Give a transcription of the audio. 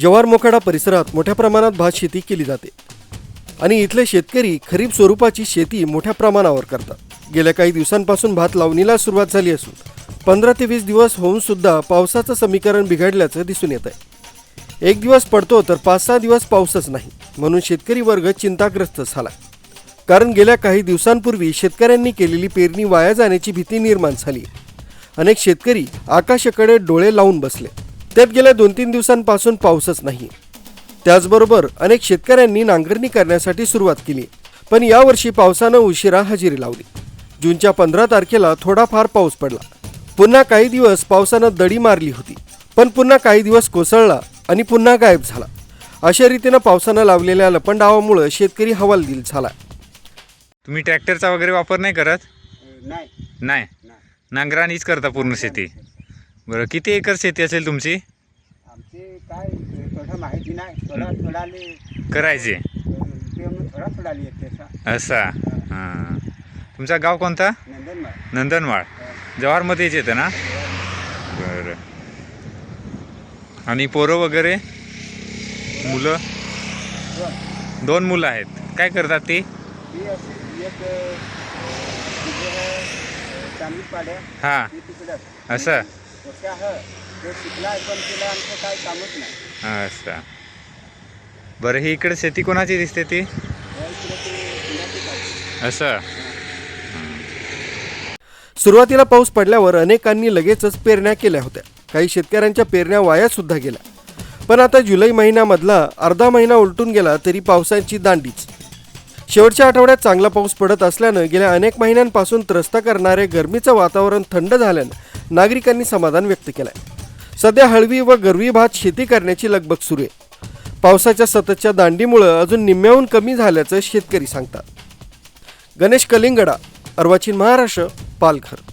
जव्हार मोखाडा परिसरात मोठ्या प्रमाणात भात शेती केली जाते. आणि इथले शेतकरी खरीप स्वरूपाची शेती मोठ्या प्रमाणावर करतात. गेल्या काही दिवसांपासून भात लावणीला सुरुवात झाली असून पंधरा ते वीस दिवस होऊन सुद्धा पावसाचं समीकरण बिघडल्याचं दिसून येत आहे एक दिवस पडतो तर पाच सहा दिवस पाऊसच नाही म्हणून शेतकरी वर्ग चिंताग्रस्त झाला. कारण गेल्या काही दिवसांपूर्वी शेतकऱ्यांनी केलेली पेरणी वाया जाण्याची भीती निर्माण झाली. अनेक शेतकरी आकाशाकडे डोळे लावून बसले. त्यात गेल्या दोन तीन दिवसांपासून पाऊसच नाही. त्याचबरोबर अनेक शेतकऱ्यांनी नांगरणी करण्यासाठी सुरुवात केली पण यावर्षी पावसानं उशिरा हजेरी लावली. जूनच्या पंधरा तारखेला थोडाफार पाऊस पडला. पुन्हा काही दिवस पावसानं दडी मारली होती पण पुन्हा काही दिवस कोसळला आणि पुन्हा गायब झाला. अशा रीतीनं पावसानं लावलेल्या लपंडावामुळे शेतकरी हवालदिल झाला. तुम्ही ट्रॅक्टरचा वगैरे वापर नाही करत? नाही. नांगरानेच करता पूर्ण शेती? बरं किती एकर शेती असेल तुमची? आमचे काय थोडं माहिती नाही. थोडा थोडाले करायची. ते मग थोडा थोडाले येते तसा असा. हां. तुमचा गाव कोणता? नंदनमाळ नंदनवाड. जव्हारमध्येच येतं ना? बरं. आणि पोरं वगैरे? मुलं? दोन. मुलं आहेत. काय करतात ती? ती अशी एक चांगली पाड्या हां. ती तिकडं. असं. मोठ्या ह ते शिकला पण तिला आमचं काय कामच नाही. असं बरं ही इकडे शेती कोणाची दिसते ती? या इकडे ते पुण्याची काय असं? सुरुवातीला पाऊस पडल्यावर अनेकांनी लगेचच पेरण्या केल्या होत्या. काही शेतकऱ्यांच्या पेरण्या वाया सुद्धा गेल्या. पण आता जुलै महिन्यामधला अर्धा महिना उलटून गेला तरी पावसाची दांडीच. शेवटच्या आठवड्यात चांगला पाऊस पडत असल्यानं गेल्या अनेक महिन्यांपासून त्रस्त करणारे गरमीचं वातावरण थंड झाल्यानं नागरिकांनी समाधान व्यक्त केलंय. सध्या हळवी व गरवी भात शेती करण्याची लगबग सुरू आहे. पावसाच्या सततच्या दांडीमुळं अजून निम्म्याहून कमी झाल्याचं शेतकरी सांगतात. गणेश कलिंगडा अर्वाचीन महाराष्ट्र पालघर.